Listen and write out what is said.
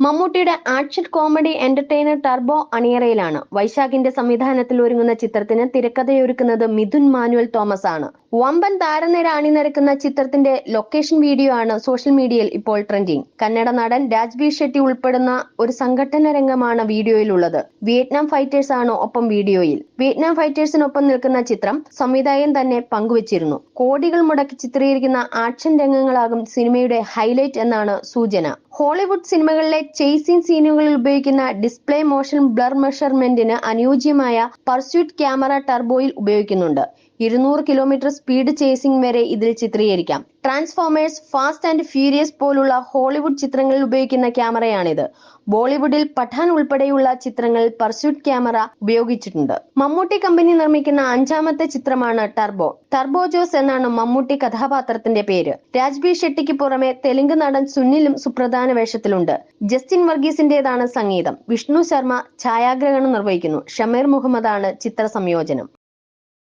മമ്മൂട്ടിയുടെ action comedy entertainer turbo അണിയറയിലാണ്. വൈശാഖിന്റെ സംവിധാനത്തിൽ ഒരുങ്ങുന്ന ചിത്രത്തിന് തിരക്കഥയൊരുക്കുന്നത് മിഥുൻ മാനുവൽ തോമസ് ആണ് വമ്പൻ താരനിര അണിനിരക്കുന്ന ചിത്രത്തിന്റെ ലൊക്കേഷൻ വീഡിയോ ആണ് സോഷ്യൽ മീഡിയയിൽ ഇപ്പോൾ ട്രെൻഡിങ്. കന്നഡ നടൻ രാജ്ബീർ ഷെട്ടി ഉൾപ്പെടുന്ന ഒരു സംഘടന രംഗമാണ് വീഡിയോയിലുള്ളത്. വിയറ്റ്നാം ഫൈറ്റേഴ്സ് ആണ് ഒപ്പം വീഡിയോയിൽ. വിയറ്റ്നാം ഫൈറ്റേഴ്സിനൊപ്പം നിൽക്കുന്ന ചിത്രം സംവിധായകൻ തന്നെ പങ്കുവച്ചിരുന്നു. കോടികൾ മുടക്കി ചിത്രീകരിക്കുന്ന ആക്ഷൻ രംഗങ്ങളാകും സിനിമയുടെ ഹൈലൈറ്റ് എന്നാണ് സൂചന. ഹോളിവുഡ് സിനിമകളിലെ ചേസിംഗ് സീനുകളിൽ ഉപയോഗിക്കുന്ന ഡിസ്പ്ലേ മോഷൻ ബ്ലർ മെഷർമെന്റിന് അനുയോജ്യമായ പർസ്യൂട്ട് ക്യാമറ ടർബോയിൽ ഉപയോഗിക്കുന്നുണ്ട്. ഇരുന്നൂറ് കിലോമീറ്റർ സ്പീഡ് ചേസിംഗ് വരെ ഇതിൽ ചിത്രീകരിക്കാം. ട്രാൻസ്ഫോമേഴ്സ് ഫാസ്റ്റ് ആൻഡ് ഫ്യൂരിയസ് പോലുള്ള ഹോളിവുഡ് ചിത്രങ്ങളിൽ ഉപയോഗിക്കുന്ന ക്യാമറയാണിത്. ബോളിവുഡിൽ പഠാൻ ഉൾപ്പെടെയുള്ള ചിത്രങ്ങൾ പർസ്യൂട്ട് ക്യാമറ ഉപയോഗിച്ചിട്ടുണ്ട്. മമ്മൂട്ടി കമ്പനി നിർമ്മിക്കുന്ന അഞ്ചാമത്തെ ചിത്രമാണ് ടർബോ ടർബോ ജോസ് എന്നാണ് മമ്മൂട്ടി കഥാപാത്രത്തിന്റെ പേര്. രാജ്ബീർ ഷെട്ടിക്ക് പുറമെ തെലുങ്ക് നടൻ സുനിലും സുപ്രധാന വേഷത്തിലുണ്ട്. ജസ്റ്റിൻ വർഗീസിന്റേതാണ് സംഗീതം. വിഷ്ണു ശർമ്മ ഛായാഗ്രഹണം നിർവഹിക്കുന്നു. ഷമീർ മുഹമ്മദാണ് ചിത്ര സംയോജനം